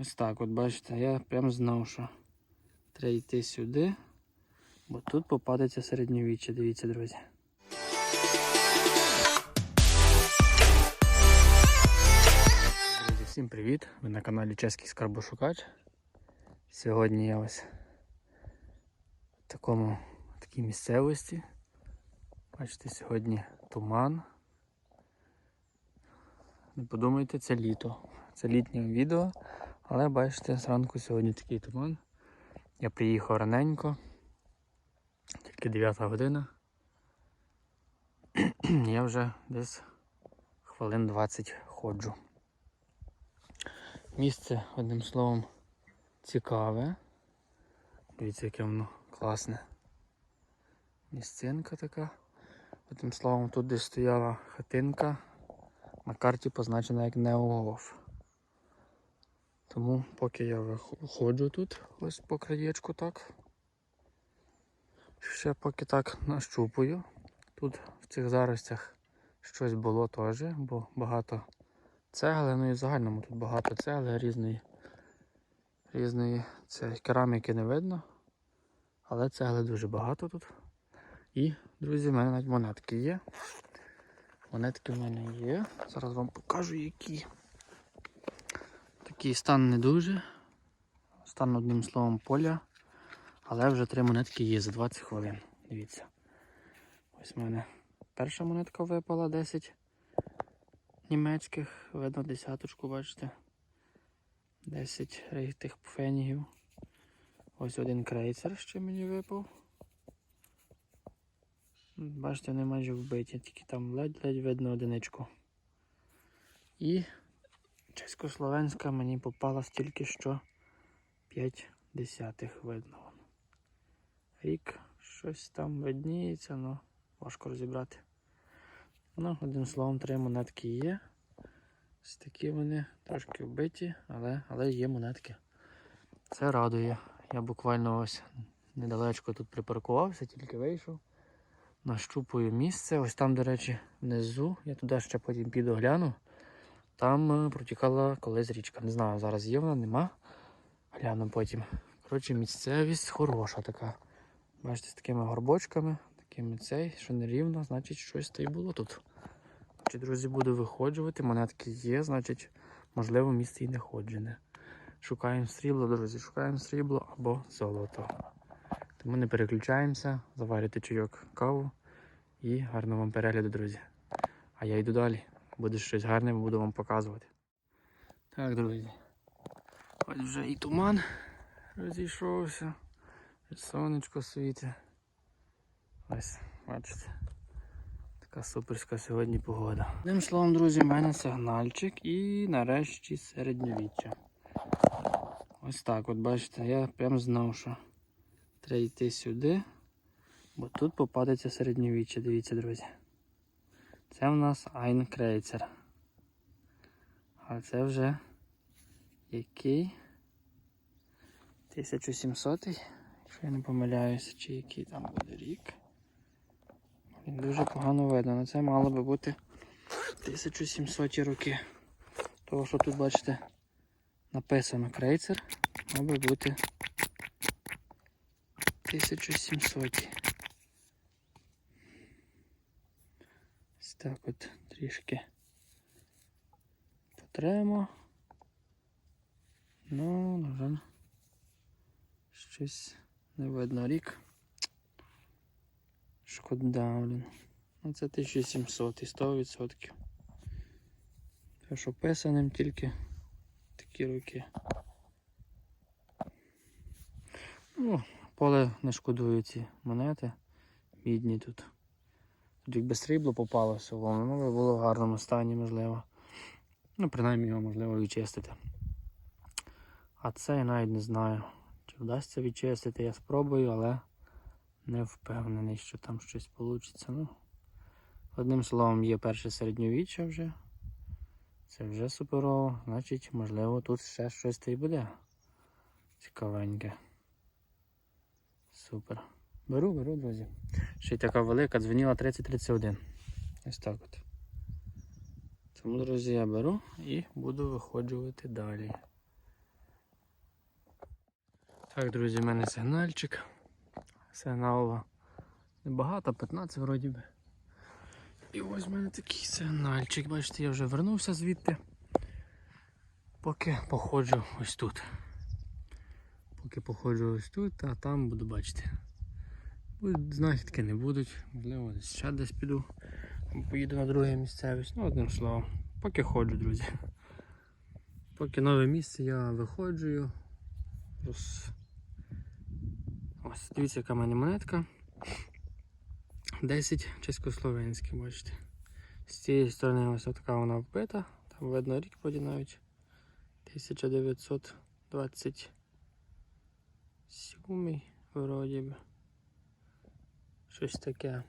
Ось так, от бачите, я прям знав, що треба йти сюди, бо тут попадеться середньовіччя, дивіться, друзі. Друзі, всім привіт! Ви на каналі Чеський Скарбошукач. Сьогодні я ось в такому в такій місцевості. Бачите, сьогодні туман. Не подумайте, це літо. Це літнє відео, але бачите, зранку сьогодні такий туман. Я приїхав раненько, тільки 9 година. Я вже десь хвилин 20 ходжу. Місце, одним словом, цікаве. Дивіться, яке воно класне. Місцинка така. Одним словом, тут десь стояла хатинка. На карті позначена як Неогоф. Тому поки я виходжу тут, ось по краєчку так. Ще поки так нащупую. Тут в цих заростях щось було теж, бо багато цегли, ну і в загальному тут багато цегли різної, різної це, кераміки не видно. Але цегли дуже багато тут. І, друзі, в мене навіть монетки є. Монетки в мене є. Зараз вам покажу які. Такий стан не дуже. Стан одним словом поля. Але вже три монетки є за 20 хвилин. Дивіться. Ось в мене перша монетка випала 10 німецьких. Видно десяточку, бачите. 10 тих пфенігів. Ось один крейцер ще мені випав. Бачите, вони майже вбиті, тільки там ледь-ледь видно одиничку. І чеськословенська мені попала стільки що 5 десятих видно. Рік щось там видніється, але важко розібрати. Ну, одним словом, три монетки є. Ось такі вони трошки вбиті, але, але є монетки. Це радує. Я буквально ось недалечко тут припаркувався, тільки вийшов. Нащупую місце. Ось там, до речі, внизу. Я туди ще потім піду гляну. Там е, протікала колись річка. Не знаю, зараз є вона, нема. Гляну потім. Коротше, місцевість хороша така. Бачите, з такими горбочками, такими цей, що не рівно, значить щось та й було тут. Чи, друзі, буду виходжувати, монетки є, значить, можливо, місце і не ходжене. Шукаємо срібло, друзі, шукаємо срібло або золото. Тому не переключаємося, заварюйте чайок каву і гарного вам перегляду, друзі. А я йду далі. Буде щось гарне, буду вам показувати. Так, друзі. Ось вже і туман розійшовся. І сонечко світить. Ось, бачите. Така суперська сьогодні погода. Одним словом, друзі, в мене сигнальчик і нарешті середньовіччя. Ось так, от бачите, я прям знав, що треба йти сюди, бо тут попадеться середньовіччя, дивіться, друзі. Це в нас Айн Крейцер. А це вже який? 1700, якщо я не помиляюся, чи який там буде рік. Він дуже погано видно, але це мало би бути 1700 роки. Того, що тут, бачите, написано крейцер, мав би бути 1700. Ось так от трішки потремо. Ну, на жаль, щось не видно рік. Шкода, блін. Ну це 1700 і 100%. Те, що писаним тільки такі роки. Ну, поле не шкодує ці монети. Мідні тут. Тут якби срібло попалося, воно би було в гарному стані, можливо. Ну, принаймні його можливо відчистити. А це я навіть не знаю. Чи вдасться відчистити, я спробую, але не впевнений, що там щось вийде. Ну, одним словом, є перше середньовіччя вже. Це вже суперово. Значить, можливо, тут ще щось та й буде. Цікавеньке. Супер. Беру, беру, друзі. Ще й така велика, дзвоніла 3031. Ось так от. Тому, друзі, я беру і буду виходжувати далі. Так, друзі, в мене сигнальчик. Сигналу небагато, 15 вроді би. І ось в мене такий сигнальчик. Бачите, я вже вернувся звідти. Поки походжу ось тут. Поки походжу ось тут, а там буду бачити. Знахідки не будуть, можливо, десь ще десь піду. Поїду на друге місцевість. Ну, одним словом, поки ходжу, друзі. Поки нове місце я виходжу. Роз... Ось, дивіться, яка в мене монетка. 10 чеськословенських, бачите. З цієї сторони ось така вона вбита. Там видно рік вроді навіть. 1927 вроді би. Щось таке.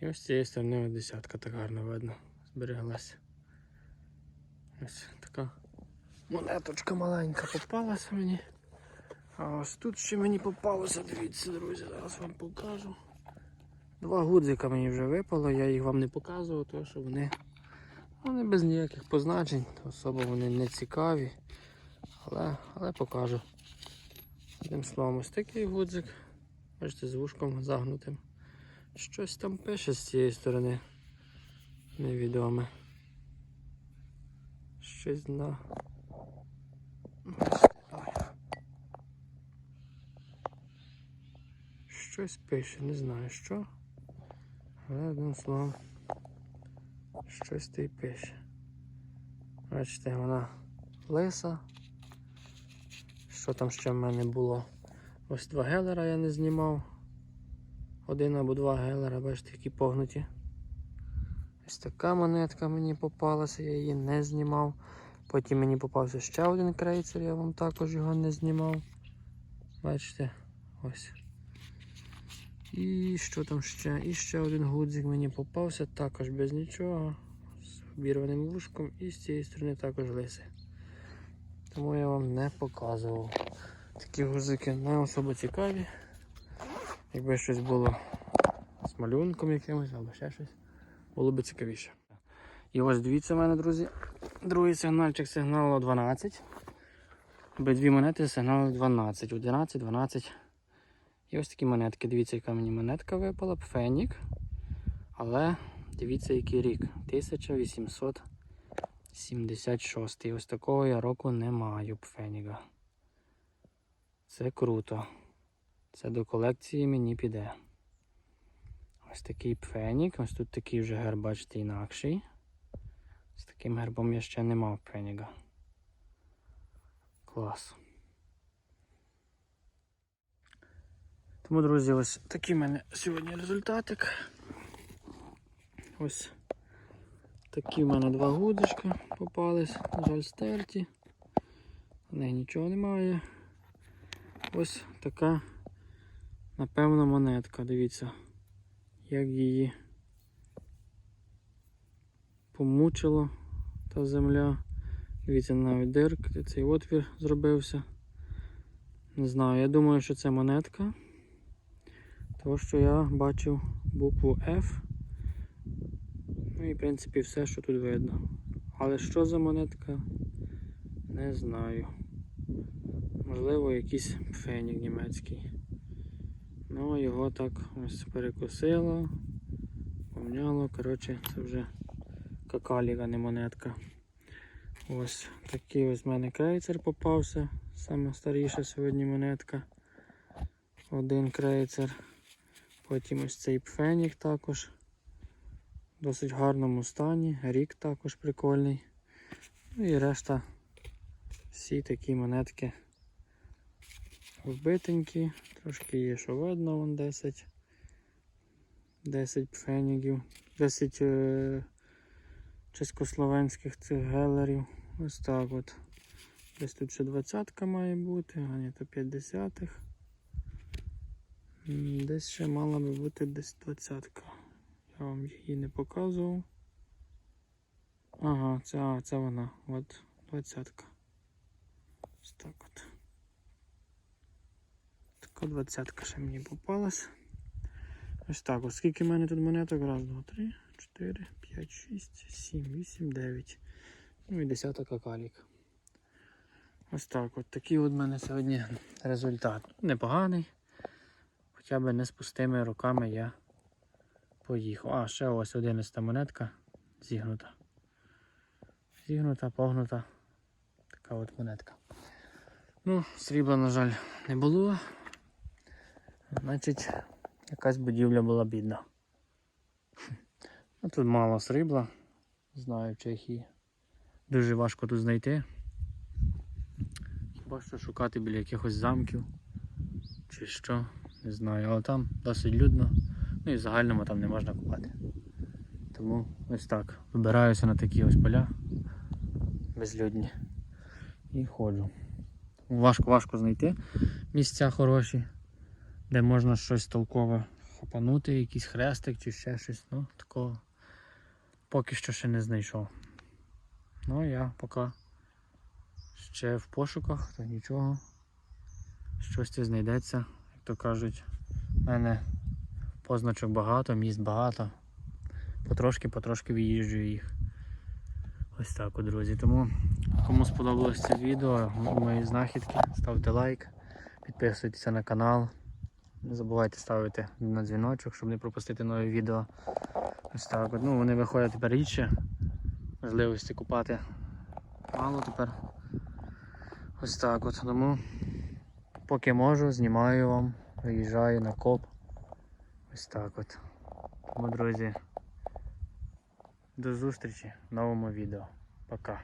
І ось з цієї сторони десятка так гарно видно. Збереглася. Ось така монеточка маленька попалася мені. А ось тут ще мені попалося, дивіться, друзі, зараз вам покажу. Два гудзика мені вже випало, я їх вам не показував, тому що вони, вони без ніяких позначень, особо вони не цікаві. Але, але покажу. Одним словом, ось такий гудзик. Бачите, з вушком загнутим. Щось там пише з цієї сторони. Невідоме. Щось на. Щось пише, не знаю що. Але одним словом. Щось й пише. Бачите, вона лиса. Що там ще в мене було? Ось два гелера я не знімав. Один або два гелера, бачите, які погнуті. Ось така монетка мені попалася, я її не знімав. Потім мені попався ще один крейцер, я вам також його не знімав. Бачите, ось. І що там ще? І ще один гудзик мені попався, також без нічого. З обірваним вушком і з цієї сторони також лиси. Тому я вам не показував. Такі гудзики не особо цікаві. Якби щось було з малюнком якимось або ще щось, було б цікавіше. І ось дивіться в мене, друзі. Другий сигнальчик сигналу 12. Обидві монети сигналу 12, 11, 12. І ось такі монетки. Дивіться, яка мені монетка випала, пфенік. Але дивіться, який рік. 1876. Ось такого я року не маю пфеніга. Це круто. Це до колекції мені піде. Ось такий пфенік. Ось тут такий вже герб, бачите, інакший. З таким гербом я ще не мав пфеніга. Клас. Тому, друзі, ось такий в мене сьогодні результатик. Ось такі в мене два гудочка попались, на жаль, стерті. В них нічого немає. Ось така, напевно, монетка. Дивіться, як її помучило та земля. Дивіться, навіть дирк, цей отвір зробився. Не знаю, я думаю, що це монетка. Тому що я бачив букву F. Ну і в принципі все, що тут видно. Але що за монетка, не знаю. Можливо, якийсь фенік німецький. Ну, його так ось перекосило, помняло. Коротше, це вже какаліга, не монетка. Ось такий ось в мене крейцер попався. Саме старіша сьогодні монетка. Один крейцер. Потім ось цей пфенік також. В досить гарному стані. Рік також прикольний. Ну і решта всі такі монетки вбитенькі. Трошки є, що видно, вон 10. 10 пфенігів. 10 е чеськословенських цих гелерів. Ось так от. Десь тут ще 20 має бути, а ні, то 50-х. Десь ще мала би бути десь 20-ка. Я вам її не показував. Ага, це, а, це вона. От 20-ка. Ось так от. Така 20-ка ще мені попалась. Ось так, ось скільки в мене тут монеток? Раз, два, три, чотири, п'ять, шість, сім, вісім, дев'ять. Ну і десята какалік. Ось так, от такий от мене сьогодні результат. Непоганий. Хоча б не з пустими руками я поїхав. А, ще ось 11 монетка зігнута. Зігнута, погнута. Така от монетка. Ну, срібла, на жаль, не було. Значить, якась будівля була бідна. Ну, тут мало срібла. Знаю в Чехії. Дуже важко тут знайти. Хіба що шукати біля якихось замків чи що, не знаю, але там досить людно, ну і в загальному там не можна купати. Тому ось так. Вибираюся на такі ось поля безлюдні і ходжу. Важко-важко знайти місця хороші, де можна щось толкове хапанути, якийсь хрестик чи ще щось. Ну, такого поки що ще не знайшов. Ну я поки ще в пошуках, то нічого. Щось знайдеться, як то кажуть. У мене позначок багато, міст багато. Потрошки-потрошки виїжджую їх. Ось так, от, друзі. Тому кому сподобалось це відео, мої знахідки, ставте лайк, підписуйтесь на канал. Не забувайте ставити на дзвіночок, щоб не пропустити нові відео. Ось так. Ну, вони виходять тепер рідше. Можливості купати мало тепер. Ось так от. Тому поки можу, знімаю вам, виїжджаю на коп. Ось так от. Тому, друзі, до зустрічі в новому відео. Пока.